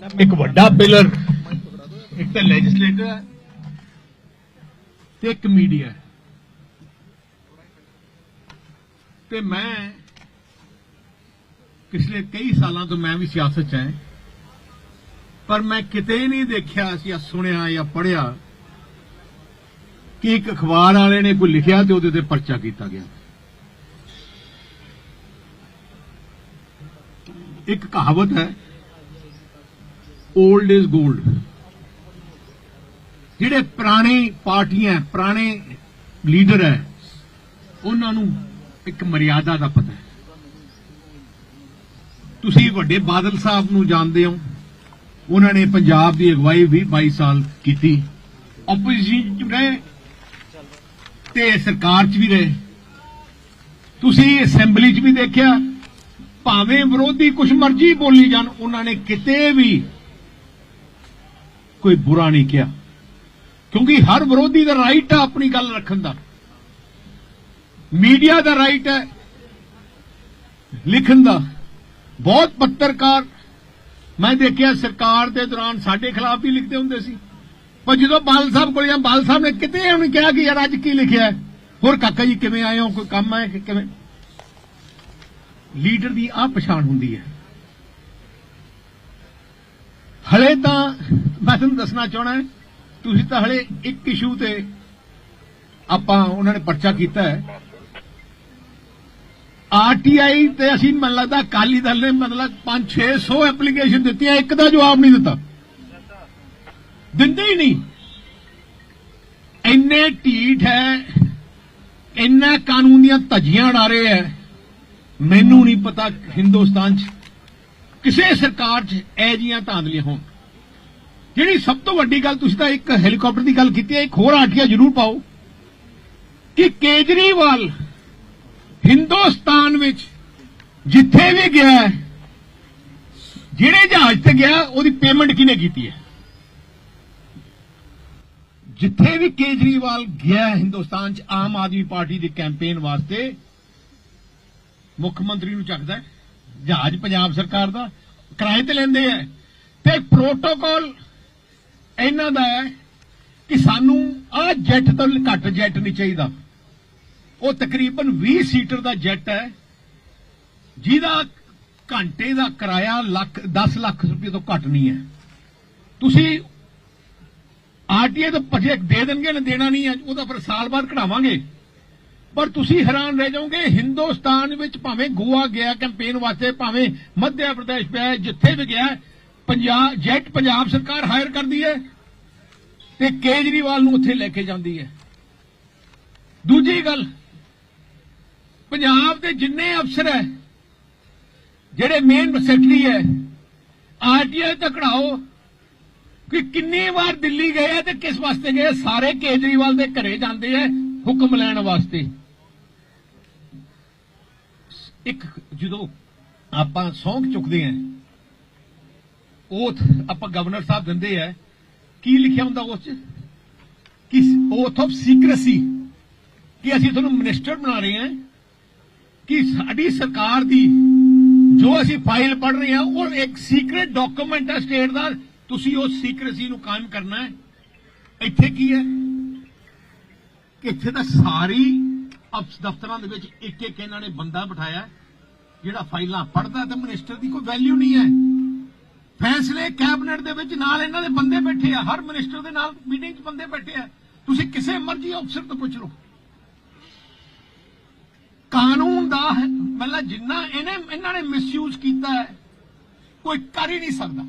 ਇੱਕ ਵੱਡਾ ਪਿਲਰ, ਇੱਕ ਤਾਂ ਲੈਜਿਸਲੇਟਰ ਹੈ ਤੇ ਇੱਕ ਮੀਡੀਆ ਤੇ ਮੈਂ ਪਿਛਲੇ ਕਈ ਸਾਲਾਂ ਤੋਂ ਮੈਂ ਵੀ ਸਿਆਸਤ 'ਚ ਹਾਂ, ਪਰ ਮੈਂ ਕਿਤੇ ਨਹੀਂ ਦੇਖਿਆ ਜਾਂ ਸੁਣਿਆ ਜਾਂ ਪੜਿਆ ਕਿ ਇੱਕ ਅਖਬਾਰ ਵਾਲੇ ਨੇ ਕੋਈ ਲਿਖਿਆ ਤੇ ਉਹਦੇ ਤੇ ਪਰਚਾ ਕੀਤਾ ਗਿਆ। ਇੱਕ ਕਹਾਵਤ ਹੈ 올ਡ ਇਜ਼ 골ਡ ਜਿਹੜੇ ਪੁਰਾਣੇ ਪਾਰਟੀਆਂ ਪੁਰਾਣੇ ਲੀਡਰ ਹੈ, ਉਹਨਾਂ ਨੂੰ ਇੱਕ ਮਰਿਆਦਾ ਦਾ ਪਤਾ ਹੈ। ਤੁਸੀਂ ਵੱਡੇ ਬਾਦਲ ਸਾਹਿਬ ਨੂੰ ਜਾਣਦੇ ਹੋ। ਉਹਨਾਂ ਨੇ ਪੰਜਾਬ ਦੀ ਅਗਵਾਈ ਵੀ 22 ਸਾਲ ਕੀਤੀ। ਆਪੋਜੀਸ਼ਨ ਚ ਰਹੇ ਤੇ ਸਰਕਾਰ ਚ ਵੀ ਰਹੇ। ਤੁਸੀਂ ਅਸੈਂਬਲੀ ਚ ਵੀ ਦੇਖਿਆ, ਭਾਵੇਂ ਵਿਰੋਧੀ ਕੁਛ ਮਰਜ਼ੀ ਬੋਲੀ ਜਾਣ, ਉਹਨਾਂ ਨੇ ਕਿਤੇ ਵੀ ਕੋਈ ਬੁਰਾ ਨਹੀਂ ਕਿਹਾ। ਕਿਉਂਕਿ ਹਰ ਵਿਰੋਧੀ ਦਾ ਰਾਈਟ ਹੈ ਆਪਣੀ ਗੱਲ ਰੱਖਣ ਦਾ। ਮੀਡੀਆ ਦਾ ਰਾਈਟ ਹੈ, ਲਿਖਣ ਦਾ। ਬਹੁਤ ਪੱਤਰਕਾਰ, ਮੈਂ ਦੇਖਿਆ ਸਰਕਾਰ ਦੇ ਦੌਰਾਨ ਸਾਡੇ ਖਿਲਾਫ ਵੀ ਲਿਖਦੇ ਹੁੰਦੇ ਸੀ। ਪਰ ਜਦੋਂ ਬਾਲ ਸਾਹਿਬ ਕੋਲ ਜਾਂ ਬਾਲ ਸਾਹਿਬ ਨੇ ਕਿਤੇ ਉਹਨੇ ਕਿਹਾ ਕਿ ਯਾਰ ਅੱਜ ਕੀ ਲਿਖਿਆ ਹੋਰ ਕਾਕਾ ਜੀ ਕਿਵੇਂ ਆਏ ਹੋ? ਕੋਈ ਕੰਮ ਹੈ ਕਿ ਕਿਵੇਂ? ਲੀਡਰ ਦੀ ਆ ਪਛਾਣ ਹੁੰਦੀ ਹੈ। ਹਲੇ ਤਾਂ ਮੈਂ ਤੁਹਾਨੂੰ ਦੱਸਣਾ ਚਾਹਣਾ ਤੁਸੀਂ ਤਾਂ ਹਲੇ ਇੱਕ ਇਸ਼ੂ ਤੇ ਆਪਾਂ ਉਹਨਾਂ ਨੇ ਪਰਚਾ ਕੀਤਾ ਹੈ। ਆਰਟੀਆਈ ਤੇ ਅਸੀਂ ਮੈਨੂੰ ਲੱਗਦਾ ਅਕਾਲੀ ਦਲ ਨੇ ਮਤਲਬ 5-600 ਐਪਲੀਕੇਸ਼ਨ ਦਿੱਤੀਆਂ, ਇੱਕ ਦਾ ਜਵਾਬ ਨਹੀਂ ਦਿੱਤਾ। ਦਿੰਦੇ ਹੀ ਨਹੀਂ। ਇੰਨੇ ਢੀਠ ਹੈ, ਇੰਨਾ ਕਾਨੂੰਨ ਦੀਆਂ ਧੱਜੀਆਂ ਉਡਾ ਰਹੇ ਹੈ। ਮੈਨੂੰ ਨਹੀਂ ਪਤਾ ਹਿੰਦੁਸਤਾਨ 'ਚ ਕਿਸੇ ਸਰਕਾਰ 'ਚ ਇਹ ਜੀਆਂ ਧਾਂਦਲੀਆਂ ਹੋਣ। ਜਿਹੜੀ ਸਭ ਤੋਂ ਵੱਡੀ ਗੱਲ ਤੁਸੀਂ ਤਾਂ ਇੱਕ ਹੈਲੀਕਾਪਟਰ ਦੀ ਗੱਲ ਕੀਤੀ ਹੈ, ਇੱਕ ਹੋਰ ਆਟੀਆ ਜ਼ਰੂਰ ਪਾਓ ਕਿ ਕੇਜਰੀਵਾਲ ਹਿੰਦੁਸਤਾਨ ਵਿੱਚ ਜਿੱਥੇ ਵੀ ਗਿਆ ਜਿਹੜੇ ਜਹਾਜ਼ ਤੇ ਗਿਆ, ਉਹਦੀ ਪੇਮੈਂਟ ਕਿਹਨੇ ਕੀਤੀ ਹੈ? ਜਿੱਥੇ ਵੀ ਕੇਜਰੀਵਾਲ ਗਿਆ ਹਿੰਦੁਸਤਾਨ 'ਚ, ਆਮ ਆਦਮੀ ਪਾਰਟੀ ਦੀ ਕੈਂਪੇਨ ਵਾਸਤੇ ਮੁੱਖ ਮੰਤਰੀ ਨੂੰ ਚੱਕਦਾ ਹੈ। ਜਹਾਜ਼ ਪੰਜਾਬ ਸਰਕਾਰ ਦਾ ਕਿਰਾਏ ਤੇ ਲੈਂਦੇ ਹੈ ਤੇ ਪ੍ਰੋਟੋਕਾਲ ਇਹਨਾਂ ਦਾ ਹੈ ਕਿ ਸਾਨੂੰ ਆਹ ਜੈਟ ਤੋਂ ਘੱਟ ਜੈਟ ਨਹੀਂ ਚਾਹੀਦਾ। ਉਹ ਤਕਰੀਬਨ 20 ਸੀਟਰ ਦਾ ਜੈਟ ਹੈ। ਜਿਹਦਾ ਘੰਟੇ ਦਾ ਕਿਰਾਇਆ ਲੱਖ 10 ਲੱਖ ਰੁਪਏ ਤੋਂ ਘੱਟ ਨਹੀਂ ਹੈ। ਤੁਸੀਂ ਆਰਟੀਏ ਤੋਂ ਪ੍ਰੋਜੈਕਟ ਦੇ ਦੇਣਗੇ ਨਾ, ਦੇਣਾ ਨਹੀਂ ਹੈ, ਉਹਦਾ ਫਿਰ ਸਾਲ ਬਾਅਦ ਕਢਾਵਾਂਗੇ। ਪਰ ਤੁਸੀਂ ਹੈਰਾਨ ਰਹਿ ਜਾਓਗੇ, ਹਿੰਦੁਸਤਾਨ ਵਿੱਚ ਭਾਵੇਂ ਗੋਆ ਗਿਆ, ਕੈਂਪੇਨ ਵਾਸਤੇ, ਭਾਵੇਂ ਮੱਧ ਪ੍ਰਦੇਸ਼ ਪਿਆ ਜਿੱਥੇ ਵੀ ਗਿਆ ਪੰਜਾਬ, ਜੈਟ ਪੰਜਾਬ ਸਰਕਾਰ ਹਾਇਰ ਕਰਦੀ ਹੈ ਤੇ ਕੇਜਰੀਵਾਲ ਨੂੰ ਉੱਥੇ ਲੈ ਕੇ ਜਾਂਦੀ ਹੈ। ਦੂਜੀ ਗੱਲ, ਪੰਜਾਬ ਦੇ ਜਿੰਨੇ ਅਫਸਰ ਹੈ, ਜਿਹੜੇ ਮੇਨ ਸੈਕਟਰੀ ਹੈ ਆਰਟੀਆਈ ਤੱਕ ਕਢਾਓ ਕਿ ਕਿੰਨੀ ਵਾਰ ਦਿੱਲੀ ਗਏ ਤੇ ਕਿਸ ਵਾਸਤੇ ਗਏ ਸਾਰੇ ਕੇਜਰੀਵਾਲ ਦੇ ਘਰੇ ਜਾਂਦੇ ਆ ਹੁਕਮ ਲੈਣ ਵਾਸਤੇ। ਇੱਕ ਜਦੋਂ ਆਪਾਂ ਸੌਂਕ ਚੁੱਕਦੇ ਆ oath ਆਪਾਂ ਗਵਰਨਰ ਸਾਹਿਬ ਦਿੰਦੇ ਆ, ਕੀ ਲਿਖਿਆ ਹੁੰਦਾ ਉਸ ਚ? ਕਿ ਓਥ ਆਫ ਸੀਕ੍ਰੇਸੀ ਕਿ ਅਸੀਂ ਤੁਹਾਨੂੰ ਮਿਨਿਸਟਰ ਬਣਾ ਰਹੇ ਹਾਂ, ਕਿ ਸਾਡੀ ਸਰਕਾਰ ਦੀ ਜੋ ਅਸੀਂ ਫਾਈਲ ਪੜ ਰਹੇ ਹਾਂ, ਉਹ ਇੱਕ ਸੀਕ੍ਰੇਟ ਡਾਕੂਮੈਂਟ ਹੈ ਸਟੇਟ ਦਾ, ਤੁਸੀਂ ਉਸ ਸੀਕ੍ਰੇਸੀ ਨੂੰ ਕਾਇਮ ਕਰਨਾ ਹੈ। ਇੱਥੇ ਕੀ ਹੈ? ਇੱਥੇ ਤਾਂ ਸਾਰੀ ਅਫਸ ਦਫ਼ਤਰਾਂ ਦੇ ਵਿੱਚ ਇੱਕ ਇੱਕ ਇਹਨਾਂ ਨੇ ਬੰਦਾ ਬਿਠਾਇਆ, ਜਿਹੜਾ ਫਾਈਲਾਂ ਪੜਦਾ ਤੇ ਮਿਨਿਸਟਰ ਦੀ ਕੋਈ ਵੈਲਿਊ ਨਹੀਂ ਹੈ। ਫੈਸਲੇ ਕੈਬਨਿਟ ਦੇ ਵਿੱਚ ਨਾਲ ਇਹਨਾਂ ਦੇ ਬੰਦੇ ਬੈਠੇ ਆ, ਹਰ ਮਿਨਿਸਟਰ ਦੇ ਨਾਲ ਮੀਟਿੰਗ 'ਚ ਬੰਦੇ ਬੈਠੇ ਆ। ਤੁਸੀਂ ਕਿਸੇ ਮਰਜ਼ੀ ਅਫਸਰ ਤੋਂ ਪੁੱਛ ਲਓ। ਕਾਨੂੰਨ ਦਾ ਮਤਲਬ ਜਿੰਨਾ ਇਹਨੇ, ਇਹਨਾਂ ਨੇ ਮਿਸਯੂਜ਼ ਕੀਤਾ ਹੈ, ਕੋਈ ਕਰ ਹੀ ਨਹੀਂ ਸਕਦਾ।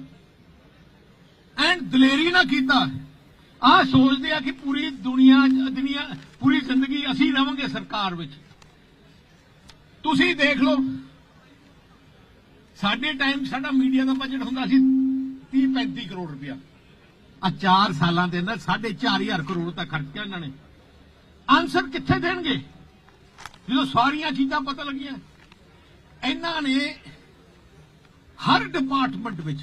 ਐਂਡ ਦਲੇਰੀ ਨਾ ਕੀਤਾ। ਆ ਸੋਚਦੇ ਆ ਕਿ ਪੂਰੀ ਦੁਨੀਆ 'ਚ- ਦੁਨੀਆ, ਪੂਰੀ ਜ਼ਿੰਦਗੀ ਅਸੀਂ ਰਵਾਂਗੇ ਸਰਕਾਰ ਵਿੱਚ। ਤੁਸੀਂ ਦੇਖ ਲਓ, ਸਾਡੇ ਟਾਈਮ ਸਾਡਾ ਮੀਡੀਆ ਦਾ ਬਜਟ ਹੁੰਦਾ ਸੀ 30 35 ਕਰੋੜ ਰੁਪਇਆ। ਆ 4 ਸਾਲਾਂ ਦੇ ਅੰਦਰ 4500 ਕਰੋੜ ਤੱਕ ਖਰਚਿਆ ਇਹਨਾਂ ਨੇ। ਆਨਸਰ ਕਿੱਥੇ ਦੇਣਗੇ? ਜਦੋਂ ਸਾਰੀਆਂ ਚੀਜ਼ਾਂ ਪਤਾ ਲੱਗੀਆਂ, ਇਹਨਾਂ ਨੇ ਹਰ ਡਿਪਾਰਟਮੈਂਟ ਵਿੱਚ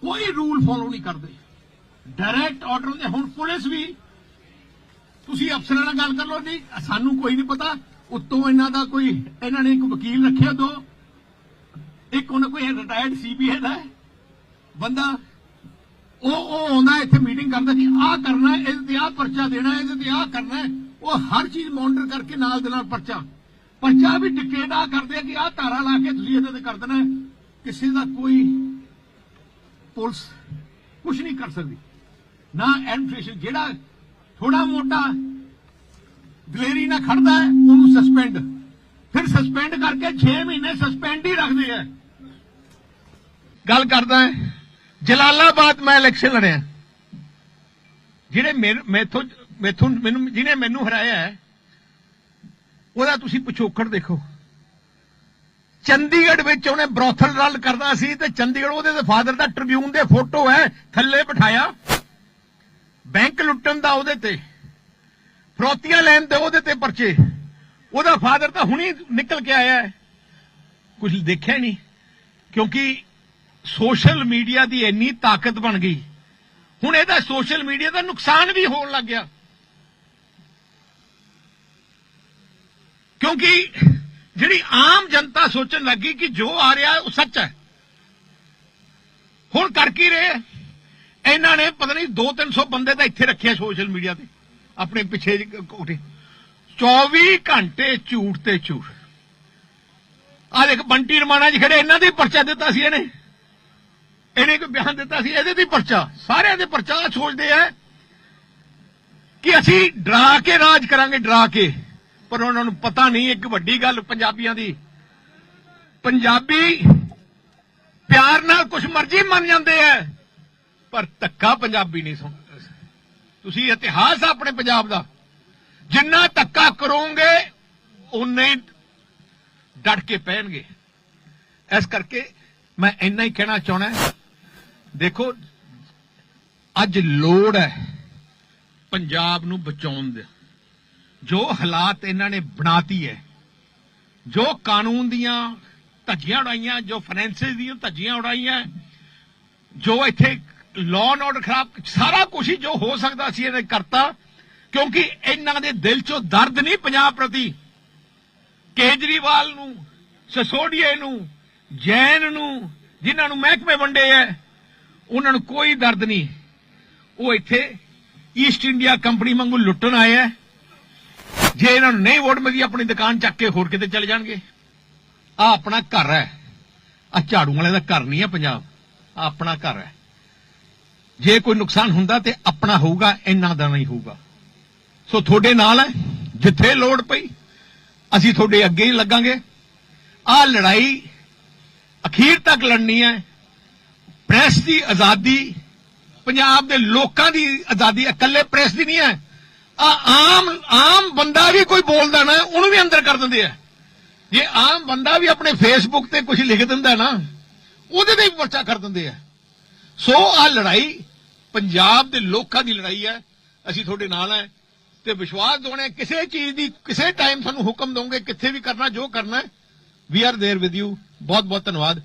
ਕੋਈ ਰੂਲ ਫੋਲੋ ਨਹੀਂ ਕਰਦੇ। ਡਾਇਰੈਕਟ ਆਰਡਰ ਦੇ ਹੁਣ ਪੁਲਿਸ ਵੀ ਤੁਸੀਂ ਅਫਸਰਾਂ ਨਾਲ ਗੱਲ ਕਰ ਲਓ ਨਹੀਂ ਸਾਨੂੰ ਕੋਈ ਨਹੀਂ ਪਤਾ ਉੱਤੋਂ ਇਹਨਾਂ ਦਾ ਕੋਈ ਇਹਨਾਂ ਨੇ ਇੱਕ ਵਕੀਲ ਰੱਖਿਆ ਦੋ ਇੱਕ ਉਹਨਾਂ ਕੋਈ ਰਿਟਾਇਰਡ ਸੀਬੀਆਈ ਦਾ ਬੰਦਾ ਉਹ ਉਹ ਆਉਂਦਾ ਇੱਥੇ ਮੀਟਿੰਗ ਕਰਦਾ ਕਿ ਆਹ ਕਰਨਾ ਹੈ, ਇਹਦੇ ਤੇ ਆਹ ਪਰਚਾ ਦੇਣਾ ਹੈ, ਇਹਦੇ ਤੇ ਆਹ ਕਰਨਾ ਹੈ। ਉਹ ਹਰ ਚੀਜ਼ ਮੋਨੀਟਰ ਕਰਕੇ ਨਾਲ ਦੇ ਨਾਲ ਪਰਚਾ। ਪਰਚਾ ਵੀ ਡਿਕਟੇਟ ਆ ਕਰਦੇ ਆ ਕਿ ਆਹ ਧਾਰਾ ਲਾ ਕੇ ਤੁਸੀਂ ਇਹਦੇ ਤੇ ਕਰ ਦੇਣਾ ਕਿਸੇ ਦਾ ਕੋਈ ਪੁਲਿਸ ਕੁਝ ਨਹੀਂ ਕਰ ਸਕਦੀ। ਨਾ ਐਡਮਿਨਿਸਟ੍ਰੇਸ਼ਨ ਜਿਹੜਾ ਥੋੜਾ ਮੋਟਾ ਦਲੇਰੀ ਨਾਲ ਖੜਦਾ ਹੈ, ਉਹਨੂੰ ਸਸਪੈਂਡ ਫਿਰ ਸਸਪੈਂਡ ਕਰਕੇ 6 ਮਹੀਨੇ ਸਸਪੈਂਡ ਹੀ ਰੱਖਦੇ ਆ ਗੱਲ ਕਰਦਾ ਹੈ, ਜਲਾਲਾਬਾਦ ਮੈਂ ਇਲੈਕਸ਼ਨ ਲੜਿਆ। ਜਿਹੜੇ ਮੈਥੋਂ ਮੈਥੋਂ, ਮੈਨੂੰ, ਜਿਹਨੇ ਮੈਨੂੰ ਹਰਾਇਆ ਹੈ, ਉਹਦਾ ਤੁਸੀਂ ਪਿਛੋਕੜ ਦੇਖੋ। ਚੰਡੀਗੜ੍ਹ ਵਿੱਚ ਉਹਨੇ ਬਰੋਥਲ ਰਲ ਕਰਦਾ ਸੀ ਤੇ ਚੰਡੀਗੜ੍ਹ ਉਹਦੇ ਫਾਦਰ ਦਾ ਟ੍ਰਿਬਿਊਨ ਦੇ ਫੋਟੋ ਹੈ, ਥੱਲੇ ਬਿਠਾਇਆ। ਲੁੱਟਣ ਦਾ ਉਹਦੇ ਤੇ, ਫਰੋਤੀਆਂ ਲੈਣ ਦੇ ਉਹਦੇ ਤੇ ਪਰਚੇ। ਉਹਦਾ ਫਾਦਰ ਤਾਂ ਹੁਣੀ ਨਿਕਲ ਕੇ ਆਇਆ ਹੈ। ਕੁਝ ਦੇਖਿਆ ਨਹੀਂ, ਕਿਉਂਕਿ ਸੋਸ਼ਲ ਮੀਡੀਆ ਦੀ ਇੰਨੀ ਤਾਕਤ ਬਣ ਗਈ। ਹੁਣ ਇਹਦਾ ਸੋਸ਼ਲ ਮੀਡੀਆ ਦਾ ਨੁਕਸਾਨ ਵੀ ਹੋਣ ਲੱਗ ਗਿਆ। ਕਿਉਂਕਿ ਜਿਹੜੀ ਆਮ ਜਨਤਾ ਸੋਚਣ ਲੱਗੀ ਕਿ ਜੋ ਆ ਰਿਹਾ ਉਹ ਸੱਚ ਹੈ। ਹੁਣ ਕਰ ਕੀ ਰਹੇ ਇਹਨਾਂ ਨੇ ਪਤਾ ਨਹੀਂ 2-300 ਬੰਦੇ ਤਾਂ ਇੱਥੇ ਰੱਖਿਆ ਸੋਸ਼ਲ ਮੀਡੀਆ ਤੇ, ਆਪਣੇ ਪਿੱਛੇ ਜਿਹੇ ਕੋਠੇ। 24 ਘੰਟੇ ਝੂਠ ਤੇ ਝੂਠ। ਆ ਦੇਖ, ਬੰਟੀ ਰਮਾਣਾ ਜੀ ਖੜੇ, ਇਹਨਾਂ ਦੇ ਪਰਚਾ ਦਿੱਤਾ ਸੀ ਇਹਨੇ। ਇਹਨੇ ਕੋਈ ਬਿਆਨ ਦਿੱਤਾ ਸੀ, ਇਹਦੇ ਤੇ ਪਰਚਾ। ਸਾਰਿਆਂ ਦੇ ਪਰਚਾ ਸੋਚਦੇ ਆ ਕਿ ਅਸੀਂ ਡਰਾ ਕੇ ਰਾਜ ਕਰਾਂਗੇ, ਡਰਾ ਕੇ। ਪਰ ਉਹਨਾਂ ਨੂੰ ਪਤਾ ਨਹੀਂ, ਇੱਕ ਵੱਡੀ ਗੱਲ ਪੰਜਾਬੀਆਂ ਦੀ। ਪੰਜਾਬੀ ਪਿਆਰ ਨਾਲ ਕੁਝ ਮਰਜ਼ੀ ਮੰਨ ਜਾਂਦੇ ਆ। ਪਰ ਧੱਕਾ ਪੰਜਾਬੀ ਨਹੀਂ ਸੁਣ ਤੁਸੀਂ ਇਤਿਹਾਸ ਆਪਣੇ ਪੰਜਾਬ ਦਾ। ਜਿੰਨਾ ਧੱਕਾ ਕਰੋਗੇ ਉਨੇ ਹੀ ਡਟ ਕੇ ਪੈਣਗੇ। ਇਸ ਕਰਕੇ ਮੈਂ ਇੰਨਾ ਹੀ ਕਹਿਣਾ ਚਾਹਣਾ ਦੇਖੋ, ਅੱਜ ਲੋੜ ਹੈ ਪੰਜਾਬ ਨੂੰ ਬਚਾਉਣ ਦੀ। ਜੋ ਹਾਲਾਤ ਇਹਨਾਂ ਨੇ ਬਣਾਤੀ ਹੈ, ਜੋ ਕਾਨੂੰਨ ਦੀਆਂ ਧੱਜੀਆਂ ਉਡਾਈਆਂ, ਜੋ ਫਾਈਨੈਂਸਿਸ ਦੀਆਂ ਧੱਜੀਆਂ ਉਡਾਈਆਂ, ਜੋ ਇੱਥੇ ਲਾਅ ਐਂਡ ਆਰਡਰ ਖਰਾਬ, ਸਾਰਾ ਕੁਝ ਹੀ ਜੋ ਹੋ ਸਕਦਾ ਸੀ ਇਹਨੇ ਕਰਤਾ, ਕਿਉਂਕਿ ਇਹਨਾਂ ਦੇ ਦਿਲ 'ਚੋਂ ਦਰਦ ਨਹੀਂ ਪੰਜਾਬ ਪ੍ਰਤੀ। ਕੇਜਰੀਵਾਲ ਨੂੰ, ਸਸੋਡੀਏ ਨੂੰ, ਜੈਨ ਨੂੰ, ਜਿਨ੍ਹਾਂ ਨੂੰ ਮਹਿਕਮੇ ਵੰਡੇ ਐ, ਉਹਨਾਂ ਨੂੰ ਕੋਈ ਦਰਦ ਨਹੀਂ। ਉਹ ਇੱਥੇ ਈਸਟ ਇੰਡੀਆ ਕੰਪਨੀ ਵਾਂਗੂ ਲੁੱਟਣ ਆਏ ਐ। ਜੇ ਇਹਨਾਂ ਨੂੰ ਨਹੀਂ ਵੋਟ ਮਿਲੀ, ਆਪਣੀ ਦੁਕਾਨ ਚੱਕ ਕੇ ਹੋਰ ਕਿਤੇ ਚਲੇ ਜਾਣਗੇ। ਆ ਆਪਣਾ ਘਰ ਹੈ ਆ ਝਾੜੂ ਵਾਲੇ ਦਾ ਘਰ ਨਹੀਂ ਹੈ ਪੰਜਾਬ। ਆਹ ਆਪਣਾ ਘਰ ਹੈ ਜੇ ਕੋਈ ਨੁਕਸਾਨ ਹੁੰਦਾ ਤੇ ਆਪਣਾ ਹੋਊਗਾ ਇਹਨਾਂ ਦਾ ਨਹੀਂ ਹੋਊਗਾ। ਸੋ ਤੁਹਾਡੇ ਨਾਲ ਹੈ, ਜਿੱਥੇ ਲੋੜ ਪਈ, ਅਸੀਂ ਤੁਹਾਡੇ ਅੱਗੇ ਹੀ ਲੱਗਾਂਗੇ। ਆਹ ਲੜਾਈ ਅਖੀਰ ਤੱਕ ਲੜਨੀ ਹੈ। ਪ੍ਰੈਸ ਦੀ ਆਜ਼ਾਦੀ, ਪੰਜਾਬ ਦੇ ਲੋਕਾਂ ਦੀ ਆਜ਼ਾਦੀ ਇਕੱਲੇ ਪ੍ਰੈਸ ਦੀ ਨਹੀਂ ਹੈ। ਆ ਆਮ ਆਮ ਬੰਦਾ ਵੀ ਕੋਈ ਬੋਲਦਾ ਨਾ, ਉਹਨੂੰ ਵੀ ਅੰਦਰ ਕਰ ਦਿੰਦੇ ਆ। ਜੇ ਆਮ ਬੰਦਾ ਵੀ ਆਪਣੇ ਫੇਸਬੁੱਕ ਤੇ ਕੁਝ ਲਿਖ ਦਿੰਦਾ ਨਾ, ਉਹਦੇ ਤੇ ਵੀ ਪਰਚਾ ਕਰ ਦਿੰਦੇ ਆ। ਸੋ ਆ ਲੜਾਈ ਪੰਜਾਬ ਦੇ ਲੋਕਾਂ ਦੀ ਲੜਾਈ ਹੈ ਅਸੀਂ ਤੁਹਾਡੇ ਨਾਲ ਹੈ ਤੇ ਵਿਸ਼ਵਾਸ ਦਿਵਾਉਣਾ ਹੈ, ਕਿਸੇ ਚੀਜ਼ ਦੀ ਕਿਸੇ ਟਾਈਮ ਸਾਨੂੰ ਹੁਕਮ ਦੋਗੇ ਕਿੱਥੇ ਵੀ ਕਰਨਾ ਜੋ ਕਰਨਾ we are there with you ਬਹੁਤ ਬਹੁਤ ਧੰਨਵਾਦ